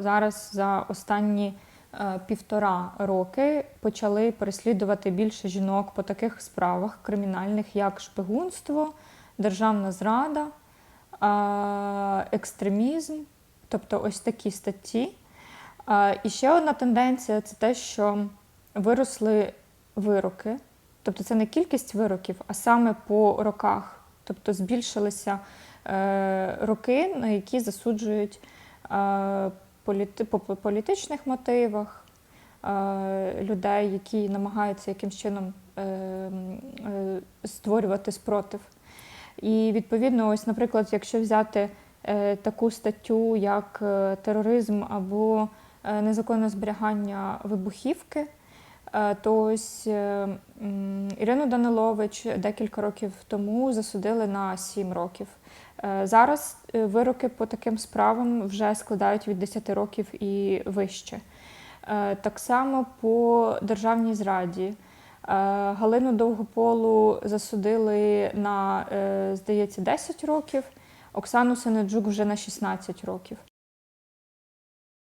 Зараз за останні е, півтора роки почали переслідувати більше жінок по таких справах кримінальних, як шпигунство, державна зрада, е, екстремізм, тобто ось такі статті. Е, І ще одна тенденція це те, що виросли вироки, тобто це не кількість вироків, а саме по роках. Тобто збільшилися роки, на які засуджують політи, по по політичних мотивах е, людей, які намагаються якимсь чином е, е, створювати спротив. І відповідно, ось, наприклад, якщо взяти таку статтю, як тероризм або незаконне зберігання вибухівки, то ось е, Ірину Данилович декілька років тому засудили на 7 років. Е, Зараз е, вироки по таким справам вже складають від 10 років і вище. Е, Так само по державній зраді. Е, Галину Довгополу засудили на, е, здається, 10 років, Оксану Сенеджук вже на 16 років.